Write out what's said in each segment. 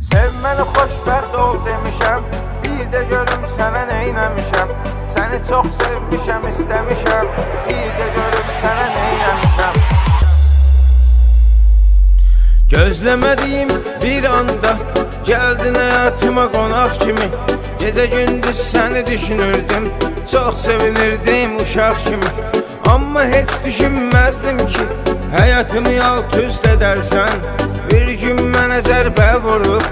Sevməni xoşbəxt ol demişəm. Bir də görüm sənə neynəmişəm Səni çox sevmişəm, istəmişəm. Bir də görüm sənə neynəmişəm Gözləmədiyim bir anda Gəldin həyatıma qonaq kimi. Gecə gündüz səni düşünürdüm Çox sevinirdim uşaq kimi. Amma heç düşünməzdim ki Həyatımı alt üst edərsən zərbə vurub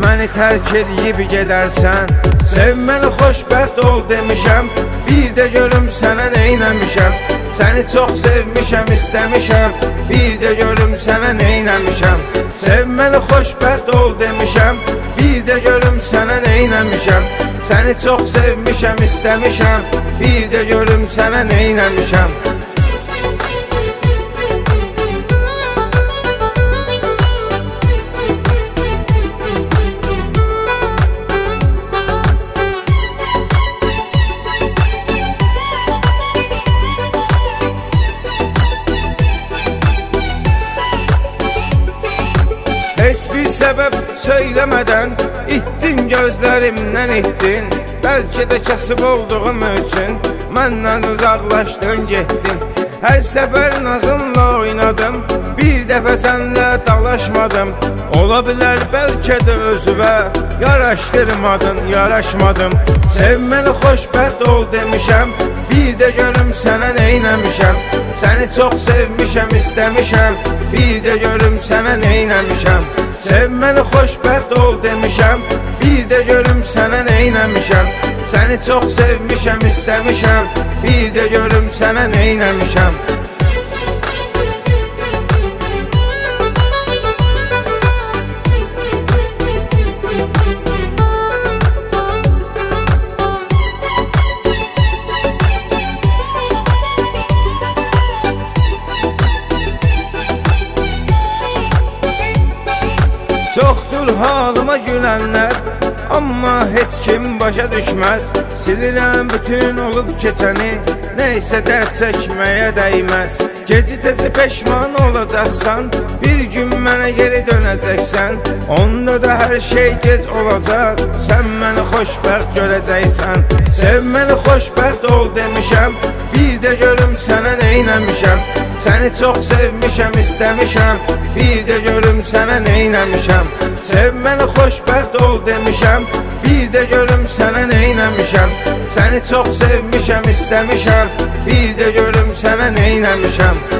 Məni tərk edib gedərsən Sevməni xoşbəxt ol demişəm Bir də görüm sənə neynəmişəm Səni çox sevmişəm, istəmişəm Bir də görüm sənə neynəmişəm Sevməni xoşbəxt ol demişəm Bir də görüm sənə neynəmişəm Səni çox sevmişəm, istəmişəm Bir də görüm sənə neynəmişəm Səbəb söyləmədən itdin gözlərimdən itdin Bəlkə də kasıb olduğum üçün məndən uzaqlaşdın getdin Hər səfər nazınla oynadım Bir dəfə sənlə dalaşmadım. Ola bilər bəlkə də özüvə Yaraşdırmadın, yaraşmadım Sevməni xoşbəxt ol demişəm Bir də görüm sənə neynəmişəm Səni çox sevmişəm, istəmişəm Bir də görüm sənə neynəmişəm Sevməni xoşbəxt ol demişəm Bir də görüm sənə neynəmişəm Səni çox sevmişəm, istəmişəm Bir də görüm sənə neynəmişəm Çoxdur halıma gülənlər Amma heç kim başa düşməz Silirəm bütün olub keçəni Neysə dərd çəkməyə dəyməz Geci tezi peşman olacaqsan Bir gün mənə geri dönəcəksən Onda da hər şey gec olacaq Sən məni xoşbəxt görəcəksən Sevməni xoşbəxt ol demişəm Bir də görüm sənə neynəmişəm Səni çox sevmişəm, istəmişəm Bir də görüm sənə neynəmişəm Sevməni xoşbəxt ol demişəm Bir də görüm sənə neynəmişəm Səni çox sevmişəm, istəmişəm Bir də görüm sənə neynəmişəm